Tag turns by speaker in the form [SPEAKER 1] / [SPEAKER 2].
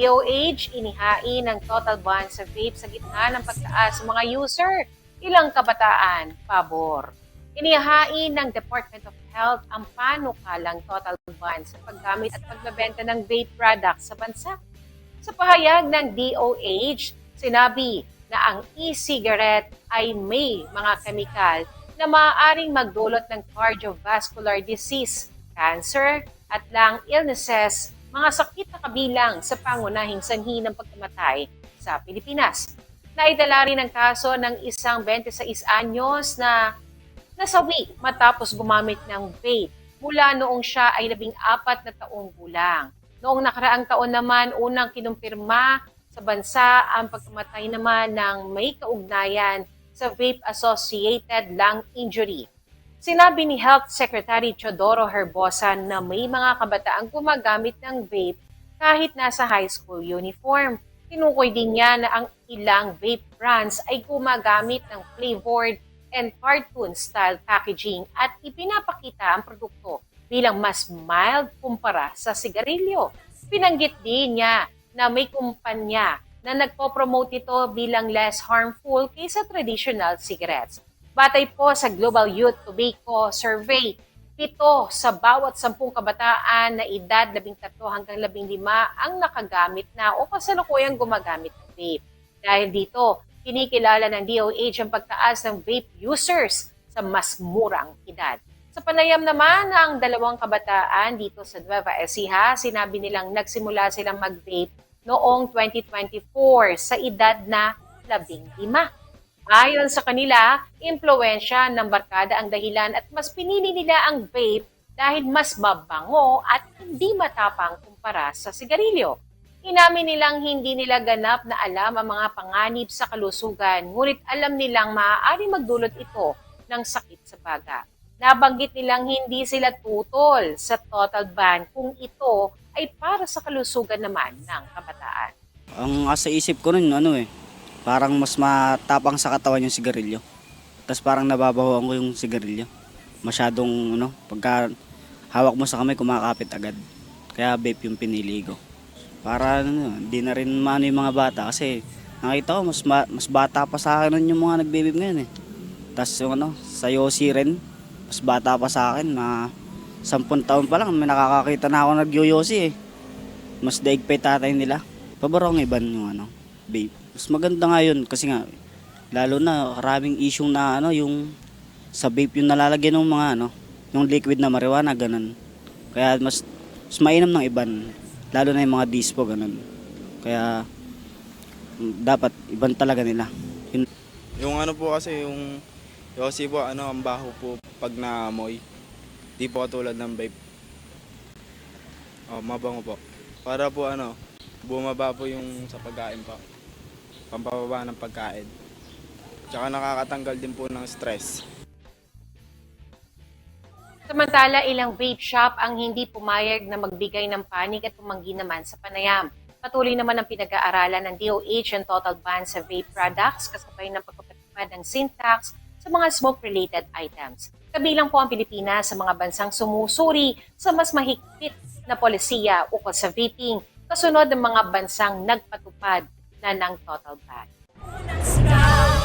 [SPEAKER 1] DOH, inihain ng total ban sa vape sa gitna ng pagtaas ng mga user. Ilang kabataan, pabor. Inihain ng Department of Health ang panukalang total ban sa paggamit at pagbebenta ng vape products sa bansa. Sa pahayag ng DOH, sinabi na ang e-cigarette ay may mga kemikal na maaaring magdulot ng cardiovascular disease, cancer, at lung illnesses, mga sakit na kabilang sa pangunahing sanhi ng pagkamatay sa Pilipinas. Naidala rin ang kaso ng isang 26 anyos na nasawi matapos gumamit ng vape mula noong siya ay labing apat na taong gulang. Noong nakaraang taon naman, unang kinumpirma sa bansa ang pagkamatay naman ng may kaugnayan sa vape-associated lung injury. Sinabi ni Health Secretary Chodoro Herbosa na may mga kabataang gumagamit ng vape kahit nasa high school uniform. Tinukoy din niya na ang ilang vape brands ay gumagamit ng flavored and cartoon-style packaging at ipinapakita ang produkto bilang mas mild kumpara sa sigarilyo. Pinanggit din niya na may kumpanya na nagpo-promote ito bilang less harmful kaysa traditional cigarettes. Batay po sa Global Youth Tobacco Survey, pito sa bawat sampung kabataan na edad 13 hanggang 15 ang nakagamit na o kasalukuyang gumagamit ng vape. Dahil dito, kinikilala ng DOH ang pagtaas ng vape users sa mas murang edad. Sa panayam naman ng dalawang kabataan dito sa Nueva Ecija, sinabi nilang nagsimula silang mag-vape noong 2024 sa edad na 15. Ayon sa kanila, impluensya ng barkada ang dahilan at mas pinili nila ang vape dahil mas mabango at hindi matapang kumpara sa sigarilyo. Inamin nilang hindi nila ganap na alam ang mga panganib sa kalusugan, ngunit alam nilang maaari magdulot ito ng sakit sa baga. Nabanggit nilang hindi sila tutol sa total ban kung ito ay para sa kalusugan naman ng kabataan.
[SPEAKER 2] Ang asa isip ko nun, ano eh, parang mas matapang sa katawan yung sigarilyo. Tapos parang nababawahan ko yung sigarilyo. Masyadong, ano, pagka hawak mo sa kamay, kumakapit agad. Kaya vape yung pinili ko. Para, ano, di na rin maano yung mga bata kasi nakita ko, mas, ma- mas bata pa sa akin yung mga nagbe-vape ngayon eh. Tapos yung ano, sa Yossi rin, mas bata pa sa akin, na 10 taon pa lang, may nakakakita na ako nag-yoyosi eh. Mas daig pa tatay nila. Pabarong iban yung ano, vape. Mas maganda nga yun kasi nga, lalo na karaming issue na ano, yung sa vape yung nalalagyan ng mga ano, yung liquid na marijuana, ganun. Kaya mas, mas mainam ng iban. Lalo na yung mga dispo, ganun. Kaya, dapat iban talaga nila. Yun
[SPEAKER 3] Yung ano po kasi yung Yossi po, ano, ang baho po pag naamoy. Di po katulad ng vape. Oh, mabango po. Para po ano, bumaba po yung sa pagkain pa. Pampababa ng pagkain. Tsaka nakakatanggal din po ng stress.
[SPEAKER 1] Samantala, ilang vape shop ang hindi pumayag na magbigay ng panig at tumanggi naman sa panayam. Patuloy naman ang pinag-aaralan ng DOH ang total ban sa vape products kasabay ng pagpapatupad ng sin tax sa mga smoke-related items. Kabilang po ang Pilipinas sa mga bansang sumusuri sa mas mahigpit na polisiya ukol sa vaping kasunod ng mga bansang nagpatupad na ng total ban.
[SPEAKER 4] Unang